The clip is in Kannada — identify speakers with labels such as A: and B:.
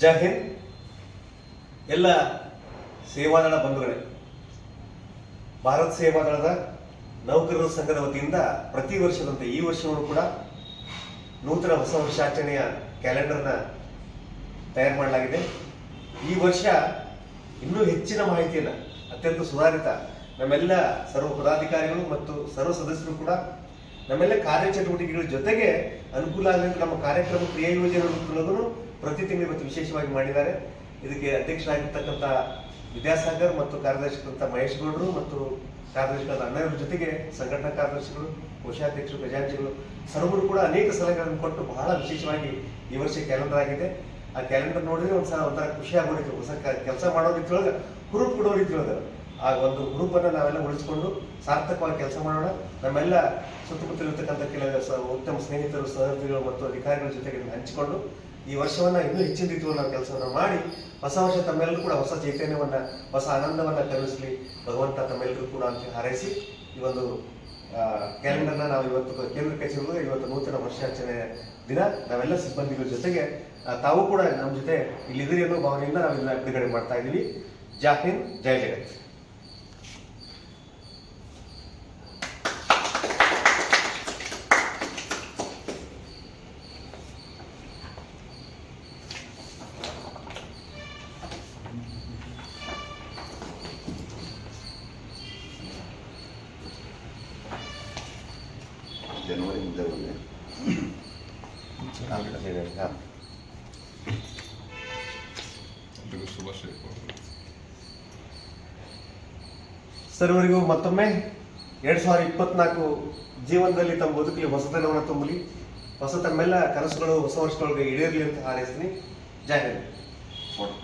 A: ಜೈ ಎಲ್ಲ ಸೇವಾದಳ ಬಂಧುಗಳೇ, ಭಾರತ್ ಸೇವಾದಳದ ನೌಕರರ ಸಂಘದ ವತಿಯಿಂದ ಪ್ರತಿ ವರ್ಷದಂತೆ ಈ ವರ್ಷವೂ ಕೂಡ ನೂತನ ಹೊಸ ವರ್ಷಾಚರಣೆಯ ಕ್ಯಾಲೆಂಡರ್ನ ತಯಾರು ಮಾಡಲಾಗಿದೆ. ಈ ವರ್ಷ ಇನ್ನೂ ಹೆಚ್ಚಿನ ಮಾಹಿತಿಯನ್ನು, ಅತ್ಯಂತ ಸುಧಾರಿತ ನಮ್ಮೆಲ್ಲ ಸರ್ವ ಪದಾಧಿಕಾರಿಗಳು ಮತ್ತು ಸರ್ವ ಸದಸ್ಯರು ಕೂಡ ನಮ್ಮೆಲ್ಲ ಕಾರ್ಯಚಟುವಟಿಕೆಗಳ ಜೊತೆಗೆ ಅನುಕೂಲ ಆಗಲಿ ನಮ್ಮ ಕಾರ್ಯಕ್ರಮ ಕ್ರಿಯಾ ಯೋಜನೆಗಳನ್ನು ಪ್ರತಿ ತಿಂಗಳು ಇವತ್ತು ವಿಶೇಷವಾಗಿ ಮಾಡಿದ್ದಾರೆ. ಇದಕ್ಕೆ ಅಧ್ಯಕ್ಷರಾಗಿರ್ತಕ್ಕಂಥ ವಿದ್ಯಾಸಾಗರ್ ಮತ್ತು ಕಾರ್ಯದರ್ಶಿಗಳಂತ ಮಹೇಶ್ ಗೌಡರು ಮತ್ತು ಕಾರ್ಯದರ್ಶಿಗಳಾದ ಅಣ್ಣರ ಜೊತೆಗೆ ಸಂಘಟನಾ ಕಾರ್ಯದರ್ಶಿಗಳು, ಕೋಶಾಧ್ಯಕ್ಷರು, ಖಜಾಂಚಿಗಳು, ಸರ್ವರು ಕೂಡ ಅನೇಕ ಸಲಹೆಗಳನ್ನು ಕೊಟ್ಟು ಬಹಳ ವಿಶೇಷವಾಗಿ ಈ ವರ್ಷ ಕ್ಯಾಲೆಂಡರ್ ಆಗಿದೆ. ಆ ಕ್ಯಾಲೆಂಡರ್ ನೋಡಿದ್ರೆ ಒಂದ್ಸಲ ಒಂಥರ ಖುಷಿ ಆಗೋ ಹೊಸ ಕೆಲಸ ಮಾಡೋ ರೀತಿಯೊಳಗೆ ಹುರುಪು ಕೊಡೋ ಆ ಒಂದು ಹುರುಪನ್ನು ನಾವೆಲ್ಲ ಉಳಿಸ್ಕೊಂಡು ಸಾರ್ಥಕವಾಗಿ ಕೆಲಸ ಮಾಡೋಣ. ನಮ್ಮೆಲ್ಲ ಸುತ್ತಮುತ್ತಲಿರ್ತಕ್ಕಂಥ ಕೆಲವು ಉತ್ತಮ ಸ್ನೇಹಿತರು, ಸಹೋದ್ಯೋಗಿಗಳು ಮತ್ತು ಅಧಿಕಾರಿಗಳ ಜೊತೆಗೆ ಹಂಚಿಕೊಂಡು ಈ ವರ್ಷವನ್ನ ಇನ್ನೂ ಹೆಚ್ಚಿನ ರೀತಿಯಲ್ಲಿ ನಾವು ಕೆಲಸವನ್ನು ಮಾಡಿ ಹೊಸ ವರ್ಷ ತಮ್ಮೆಲ್ಲರೂ ಕೂಡ ಹೊಸ ಚೈತನ್ಯವನ್ನ, ಹೊಸ ಆನಂದವನ್ನ ಕಲಿಸಲಿ ಭಗವಂತ ತಮ್ಮೆಲ್ಲರೂ ಕೂಡ ಅಂತ ಹಾರೈಸಿ ಈ ಒಂದು ಕ್ಯಾಲೆಂಡರ್ನ ನಾವು ಇವತ್ತು ಕೇಂದ್ರ ಕಚೇರಿ ಇವತ್ತು ನೂತನ ವರ್ಷಾಚರಣೆ ದಿನ ನಾವೆಲ್ಲ ಸಿಬ್ಬಂದಿಗಳ ಜೊತೆಗೆ ತಾವು ಕೂಡ ನಮ್ಮ ಜೊತೆ ಇಲ್ಲಿದ್ದೀರಿ ಅನ್ನೋ ಭಾವನೆಯಿಂದ ನಾವು ಇದನ್ನ ಬಿಡುಗಡೆ ಮಾಡ್ತಾ ಇದ್ದೀವಿ. ಜೈ ಹಿಂದ್, ಜೈ ಜಗತ್.
B: ಜನವರಿ ಮುಂದೆ.
A: ಸರ್ವರಿಗೂ ಮತ್ತೊಮ್ಮೆ ಎರಡ್ ಸಾವಿರದ ಇಪ್ಪತ್ನಾಲ್ಕು ಜೀವನದಲ್ಲಿ ತಮ್ಮ ಬದುಕಲಿ ಹೊಸತನವನ್ನು ತುಂಬಲಿ. ಹೊಸ ತಮ್ಮೆಲ್ಲ ಕನಸುಗಳು ಹೊಸ ವರ್ಷದೊಳಗೆ ಈಡೇರಲಿ ಅಂತ ಹಾರೈಸ್ತೀನಿ. ಜೈ ಹಿಂದ್.
B: ಫೋಟೋ